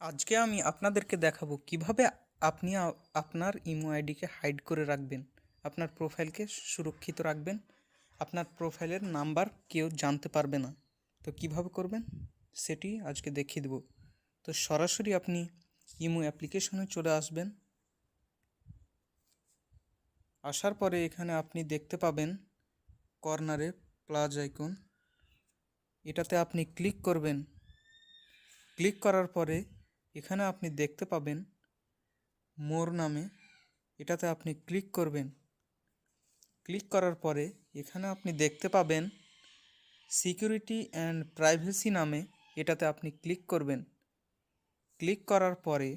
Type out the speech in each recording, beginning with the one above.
আজকে আমি আপনাদেরকে দেখাবো কীভাবে আপনি আপনার ইমো আইডিকে হাইড করে রাখবেন, আপনার প্রোফাইলকে সুরক্ষিত রাখবেন, আপনার প্রোফাইলের নাম্বার কেউ জানতে পারবে না। তো কীভাবে করবেন? সেটি আজকে দেখিয়ে দেবো। তো সরাসরি আপনি ইমো অ্যাপ্লিকেশনে চলে আসবেন। আসার পরে এখানে আপনি দেখতে পাবেন কর্নারে প্লাস আইকন। এটাতে আপনি ক্লিক করবেন। ক্লিক করার পরে এখানে আপনি দেখতে পাবেন মোর নামে এটাতে আপনি ক্লিক করবেন। ক্লিক করার পরে এখানে আপনি দেখতে পাবেন সিকিউরিটি অ্যান্ড প্রাইভেসি নামে এটাতে আপনি ক্লিক করবেন। ক্লিক করার পরে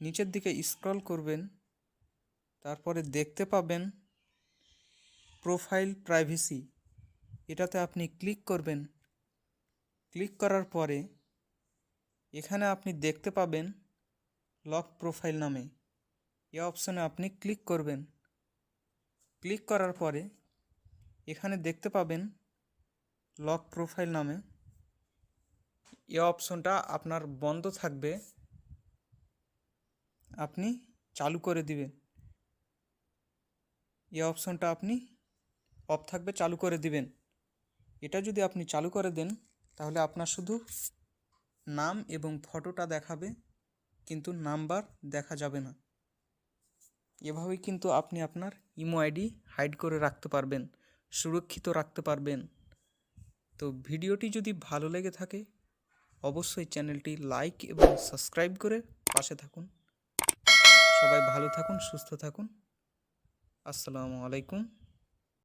নিচের দিকে স্ক্রল করবেন। তারপরে দেখতে পাবেন প্রোফাইল প্রাইভেসি, এটাতে আপনি ক্লিক করবেন। ক্লিক করার পরে এখানে আপনি দেখতে পাবেন লক প্রোফাইল নামে। এ অপশনে আপনি ক্লিক করবেন। ক্লিক করার পরে এখানে দেখতে পাবেন লক প্রোফাইল নামে। এ অপশনটা আপনার বন্ধ থাকবে। আপনি চালু করে দিবেন। এই অপশনটা আপনি অফ থাকবে, চালু করে দিবেন। এটা যদি আপনি চালু করে দেন, তাহলে আপনার শুধু নাম এবং ফটোটা দেখাবে, কিন্তু নাম্বার দেখা যাবে না। এভাবেই কিন্তু আপনি আপনার ইমো আইডি হাইড করে রাখতে পারবেন, সুরক্ষিত রাখতে পারবেন। তো ভিডিওটি যদি ভালো লেগে থাকে, অবশ্যই চ্যানেলটি লাইক এবং সাবস্ক্রাইব করে পাশে থাকুন। সবাই ভালো থাকুন, সুস্থ থাকুন। আসসালামু আলাইকুম।